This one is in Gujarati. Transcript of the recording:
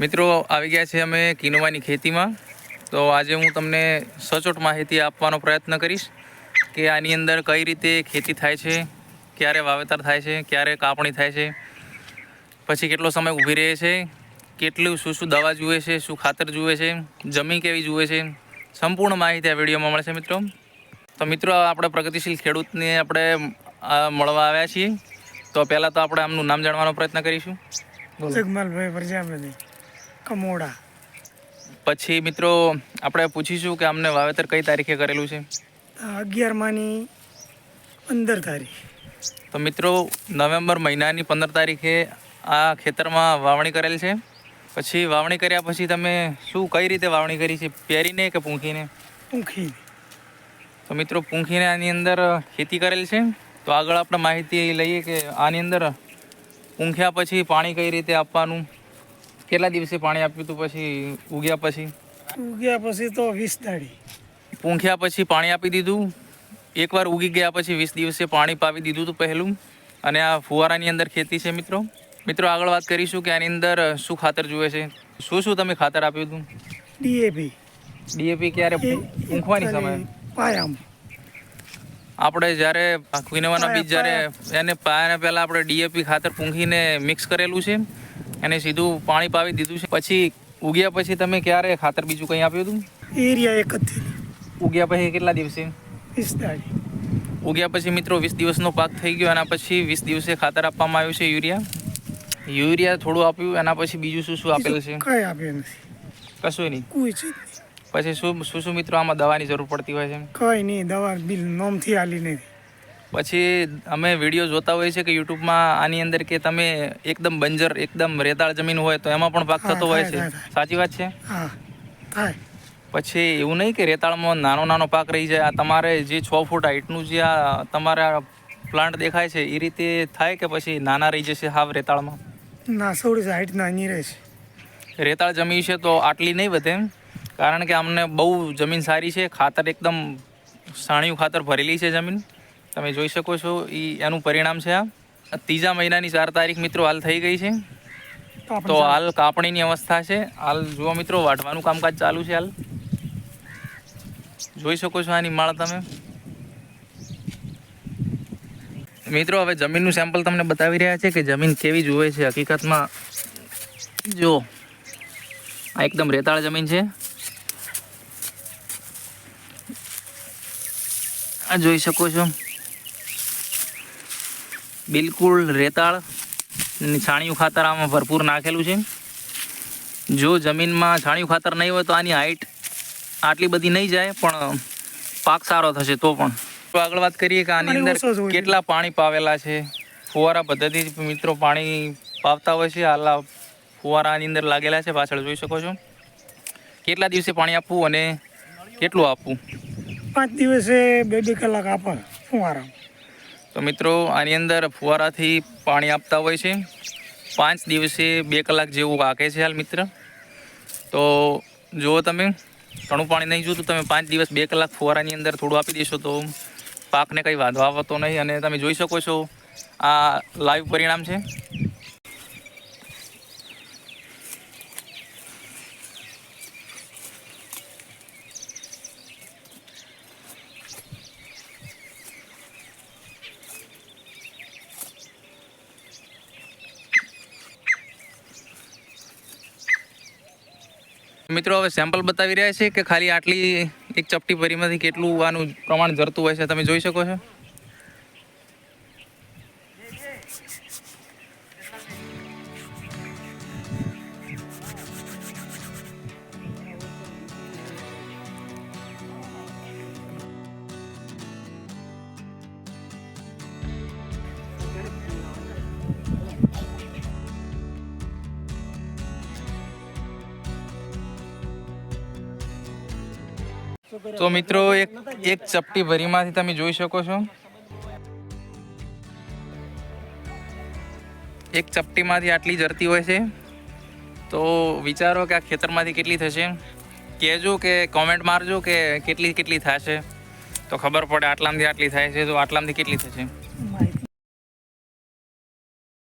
મિત્રો, આવી ગયા છે અમે કિનોવાની ખેતીમાં. તો આજે હું તમને સચોટ માહિતી આપવાનો પ્રયત્ન કરીશ કે આની અંદર કઈ રીતે ખેતી થાય છે, ક્યારે વાવેતર થાય છે, ક્યારે કાપણી થાય છે, પછી કેટલો સમય ઊભી રહે છે, કેટલું શું શું દવા જુએ છે, શું ખાતર જુએ છે, જમીન કેવી જુએ છે, સંપૂર્ણ માહિતી આ વિડીયોમાં મળશે મિત્રો. તો મિત્રો, આપણે પ્રગતિશીલ ખેડૂતને આપણે મળવા આવ્યા છીએ. તો પહેલાં તો આપણે આમનું નામ જાણવાનો પ્રયત્ન કરીશું. જગમાલભાઈ પ્રજાપતિ કમોડા. પછી મિત્રો આપણે પૂછીશું કે અમને વાવેતર કઈ તારીખે કરેલું છે? અગિયારમાની પંદર તારીખ. તો મિત્રો નવેમ્બર મહિનાની પંદર તારીખે આ ખેતરમાં વાવણી કરેલ છે. પછી વાવણી કર્યા પછી તમે શું કઈ રીતે વાવણી કરી છે? પેરીને કે પૂંખીને? પૂંખી તો મિત્રો પૂંખીને આની અંદર ખેતી કરેલ છે. તો આગળ આપણે માહિતી લઈએ કે આની અંદર પૂંખ્યા પછી પાણી કઈ રીતે આપવાનું? કેટલા દિવસે પાણી આપ્યું હતું પછી? ઉગ્યા પછી? ઉગ્યા પછી તો વીસ દાડી. પૂંખ્યા પછી પાણી આપી દીધું. એકવાર ઉગી ગયા પછી વીસ દિવસે પાણી પાવી દીધું હતું પહેલું. અને આ ફુવારાની અંદર ખેતી છે મિત્રો. મિત્રો આગળ વાત કરીશું કે આની અંદર શું ખાતર જુએ છે. શું શું તમે ખાતર આપ્યું હતું ડીએપી. ડીએપી ક્યારે પૂંખવાની સમય? પાયામ. આપણે જ્યારે ક્વિનોવાના બીજ જ્યારે એને પાયાને પહેલાં આપણે ડીએપી ખાતર પૂંખીને મિક્સ કરેલું છે. એને સીધું પાણી પાવી દીધું છે. પછી ઉગ્યા પછી તમે ક્યારે ખાતર બીજું કંઈ આપ્યું હતું? એરિયા એક જ ઉગ્યા પછી કેટલા દિવસે? ઉગ્યા પછી મિત્રો વીસ દિવસનો પાક થઈ ગયો એના પછી વીસ દિવસે ખાતર આપવામાં આવ્યું છે યુરિયા. યુરિયા થોડું આપ્યું એના પછી બીજું શું શું આપેલું છે? કઈ આપ્યું નથી. કશું નહીં. કોઈ ચીજ પછી શું શું શું મિત્રો આમાં દવાની જરૂર પડતી હોય છે? કઈ નહીં દવા બિલ નોમથી આલી નથી પછી અમે વીડિયો જોતા હોઈએ છીએ કે યુટ્યુબમાં આની અંદર કે તમે એકદમ બંજર એકદમ રેતાળ જમીન હોય તો એમાં પણ પાક થતો હોય છે. સાચી વાત છે? પછી એવું નહીં કે રેતાળમાં નાનો નાનો પાક રહી જાય. આ તમારે જે છ ફૂટ હાઈટનું જે આ તમારા પ્લાન્ટ દેખાય છે એ રીતે થાય કે પછી નાના રહી જશે હાવ રેતાળમાં? ના સોળી હાઈટ નાની રહે રહેશે રેતાળ જમીન છે તો આટલી નહીં વધે કારણ કે અમને બહુ જમીન સારી છે ખાતર એકદમ સાણિયું ખાતર ભરેલી છે જમીન. તમે જોઈ શકો છો એ એનું પરિણામ છે આ. ત્રીજા મહિનાની ચાર તારીખ મિત્રો હાલ થઈ ગઈ છે. તો હાલ કાપણીની અવસ્થા છે. હાલ જુઓ મિત્રો વાઢવાનું કામકાજ ચાલુ છે હાલ. જોઈ શકો છો આની માળ તમે. મિત્રો હવે જમીનનું સેમ્પલ તમને બતાવી રહ્યા છે કે જમીન કેવી જુએ છે હકીકતમાં. જો આ એકદમ રેતાળ જમીન છે. આ જોઈ શકો છો. બિલકુલ રેતાળ છાણિયું ખાતર આમાં ભરપૂર નાખેલું છે. જો જમીનમાં છાણિયું ખાતર નહીં હોય તો આની હાઈટ આટલી બધી નહીં જાય પણ પાક સારો થશે તો પણ. તો આગળ વાત કરીએ કે આની અંદર કેટલા પાણી પાવેલા છે. ફુવારા પદ્ધતિ મિત્રો પાણી પાવતા હોય છે. હાલ ફુવારાની ફુવારા આની અંદર લાગેલા છે. પાછળ જોઈ શકો છો. કેટલા દિવસે પાણી આપવું અને કેટલું આપવું? પાંચ દિવસે બે બે કલાક આપે ફુવારા તો મિત્રો, આની અંદર ફુવારાથી પાણી આપતા હોય છે. પાંચ દિવસે બે કલાક જેવું વાગે છે હાલ મિત્ર. તો જુઓ તમે, ઘણું પાણી નહીં જોતું, તમે પાંચ દિવસ બે કલાક ફુવારાની અંદર થોડું આપી દેશો તો પાકને કંઈ વાંધો આવતો નહીં. અને તમે જોઈ શકો છો, આ લાઈવ પરિણામ છે. મિત્રો, હવે સેમ્પલ બતાવી રહ્યા છે કે ખાલી આટલી એક ચપટી ભરીમાંથી કેટલું આનું પ્રમાણ જરતું હોય છે, તમે જોઈ શકો છો. તો મિત્રો, એક એક ચપટી ભરીમાંથી તમે જોઈ શકો છો. એક ચપટીમાંથી આટલી જરતી હોય છે. તો વિચારો કે આ ખેતરમાંથી કેટલી થશે. કહેજો કે કોમેન્ટ મારજો કે કેટલી કેટલી થશે. તો ખબર પડે આટલામાંથી આટલી થાય છે, તો આટલામાંથી કેટલી થશે.